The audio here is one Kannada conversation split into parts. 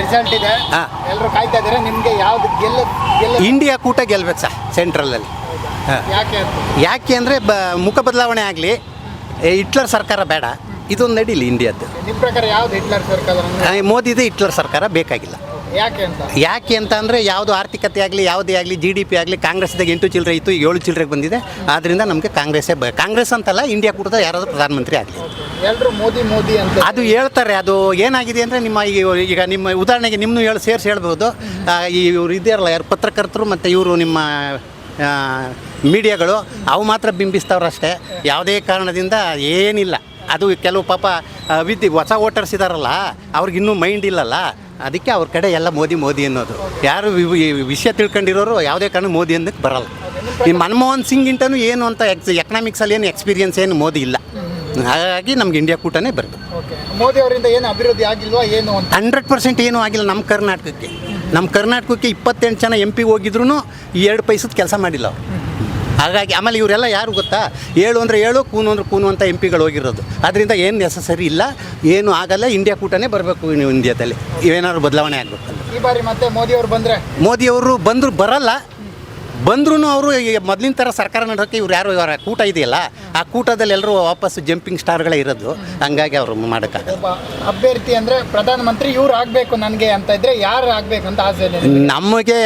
ರಿಸಲ್ಟ್ ಇದೆ. ಎಲ್ಲರೂ ಕಾಯ್ತಾ ಇದ್ದಾರೆ? ನಿಮಗೆ ಯಾವ್ದು ಗೆಲ್ಲ ಗೆಲ್ಲ ಇಂಡಿಯಾ ಕೂಟ ಗೆಲ್ಬೇಕು ಸರ್ ಸೆಂಟ್ರಲಲ್ಲಿ ಅಲ್ಲಿ. ಯಾಕೆ ಯಾಕೆ ಅಂದರೆ ಬ ಮುಖ ಬದಲಾವಣೆ ಆಗಲಿ. ಹಿಟ್ಲರ್ ಸರ್ಕಾರ ಬೇಡ. ಇದೊಂದು ನಡೀಲಿ ಇಂಡಿಯಾದ್ದು. ಪ್ರಕಾರ ಯಾವ್ದು ಹಿಟ್ಲರ್ ಸರ್ಕಾರ ಮೋದಿದು ಹಿಟ್ಲರ್ ಸರ್ಕಾರ ಬೇಕಾಗಿಲ್ಲ. ಯಾಕೆ ಅಂತ? ಯಾಕೆ ಅಂತ ಅಂದರೆ ಯಾವುದು ಆರ್ಥಿಕತೆ ಆಗಲಿ ಯಾವುದೇ ಆಗಲಿ ಜಿ ಡಿ ಪಿ ಆಗಲಿ ಕಾಂಗ್ರೆಸ್ದಾಗ ಎಂಟು ಚಿಲ್ಲರೆ ಇತ್ತು ಈಗ ಏಳು ಚಿಲ್ಲರೆಗೆ ಬಂದಿದೆ. ಆದ್ದರಿಂದ ನಮಗೆ ಕಾಂಗ್ರೆಸ್ಸೇ ಬ ಕಾಂಗ್ರೆಸ್ ಅಂತಲ್ಲ ಇಂಡಿಯಾ ಕೂಡ ಯಾರಾದರೂ ಪ್ರಧಾನಮಂತ್ರಿ ಆಗಲಿ. ಎಲ್ಲರೂ ಮೋದಿ ಮೋದಿ ಅಂತ. ಅದು ಹೇಳ್ತಾರೆ ಅದು ಏನಾಗಿದೆ ಅಂದರೆ ನಿಮ್ಮ ಈಗ ಈಗ ನಿಮ್ಮ ಉದಾಹರಣೆಗೆ ನಿಮ್ಮನ್ನು ಹೇಳಿ ಸೇರಿಸಿ ಹೇಳ್ಬೋದು. ಈ ಇವ್ರು ಇದೆಯಲ್ಲ ಯಾರು ಪತ್ರಕರ್ತರು ಮತ್ತು ಇವರು ನಿಮ್ಮ ಮೀಡಿಯಾಗಳು ಅವು ಮಾತ್ರ ಬಿಂಬಿಸ್ತವ್ರಷ್ಟೇ. ಯಾವುದೇ ಕಾರಣದಿಂದ ಏನಿಲ್ಲ. ಅದು ಕೆಲವು ಪಾಪ ವಿದ್ಯೆ ಹೊಸ ವೋಟರ್ಸ್ ಇದ್ದಾರಲ್ಲ ಅವ್ರಿಗೆ ಇನ್ನೂ ಮೈಂಡ್ ಇಲ್ಲಲ್ಲ. ಅದಕ್ಕೆ ಅವ್ರ ಕಡೆ ಎಲ್ಲ ಮೋದಿ ಮೋದಿ ಅನ್ನೋದು. ಯಾರು ವಿಷಯ ತಿಳ್ಕೊಂಡಿರೋರು ಯಾವುದೇ ಕಾರಣ ಮೋದಿ ಅನ್ನಕ್ಕೆ ಬರಲ್ಲ. ಈ ಮನಮೋಹನ್ ಸಿಂಗ್ ಇಂಟನು ಏನು ಅಂತ ಎಕ್ಸ್ ಎಕನಾಮಿಕ್ಸಲ್ಲಿ ಏನು ಎಕ್ಸ್ಪೀರಿಯನ್ಸ್ ಏನು ಮೋದಿ ಇಲ್ಲ. ಹಾಗಾಗಿ ನಮ್ಗೆ ಇಂಡಿಯಾ ಕೂಟನೇ ಬರ್ತದೆ ಮೋದಿ ಅವರಿಂದ ಏನು ಅಭಿವೃದ್ಧಿ ಆಗಿಲ್ವಾ ಏನು ಅಂತ? ಹಂಡ್ರೆಡ್ ಪರ್ಸೆಂಟ್ ಏನೂ ಆಗಿಲ್ಲ ನಮ್ಮ ಕರ್ನಾಟಕಕ್ಕೆ. ನಮ್ಮ ಕರ್ನಾಟಕಕ್ಕೆ ಇಪ್ಪತ್ತೆಂಟು ಜನ ಎಂ ಪಿ ಹೋಗಿದ್ರು ಈ ಎರಡು ಪೈಸದ ಕೆಲಸ ಮಾಡಿಲ್ಲ ಅವ್ರು. ಹಾಗಾಗಿ ಆಮೇಲೆ ಇವರೆಲ್ಲ ಯಾರು ಗೊತ್ತಾ? ಏಳು ಅಂದರೆ ಏಳು ಕೂನು ಅಂದರೆ ಕೂನು ಅಂತ ಎಂ ಪಿಗಳು ಹೋಗಿರೋದು. ಅದರಿಂದ ಏನು ನೆಸಸರಿ ಇಲ್ಲ ಏನು ಆಗಲ್ಲ ಇಂಡಿಯಾ ಕೂಟನೇ ಬರಬೇಕು ಇಂಡಿಯಾದಲ್ಲಿ ಇವೇನಾದ್ರು ಬದಲಾವಣೆ ಆಗಬೇಕು ಈ ಬಾರಿ ಮತ್ತೆ ಮೋದಿ ಬಂದರೆ? ಬಂದ್ರೆ ಮೋದಿಯವರು ಬಂದರು ಬರಲ್ಲ. ಬಂದ್ರೂ ಅವರು ಮೊದಲಿನ ಥರ ಸರ್ಕಾರ ನಡೆಯೋಕ್ಕೆ ಇವ್ರು ಯಾರು ಇವರ ಕೂಟ ಇದೆಯಲ್ಲ ಆ ಕೂಟದಲ್ಲಿ ಎಲ್ಲರೂ ವಾಪಸ್ ಜಂಪಿಂಗ್ ಸ್ಟಾರ್ಗಳೇ ಇರೋದು. ಹಂಗಾಗಿ ಅವರು ಮಾಡೋಕ್ಕಾಗಲ್ಲ. ಅಭ್ಯರ್ಥಿ ಅಂದರೆ ಪ್ರಧಾನಮಂತ್ರಿ ಇವ್ರು ಆಗಬೇಕು ನನಗೆ ಅಂತ ಇದ್ದರೆ ಯಾರು ಆಗಬೇಕು ಅಂತ ಆಸೆ ನಮಗೆ?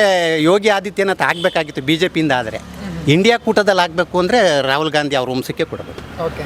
ಯೋಗಿ ಆದಿತ್ಯನಾಥ್ ಆಗಬೇಕಾಗಿತ್ತು ಬಿ ಜೆ ಪಿಯಿಂದ ಆದರೆ. ಇಂಡಿಯಾ ಕೂಟದಲ್ಲಿ ಆಗಬೇಕು ಅಂದರೆ ರಾಹುಲ್ ಗಾಂಧಿ ಅವ್ರ ವಂಶಕ್ಕೆ ಕೊಡಬೇಕು. ಓಕೆ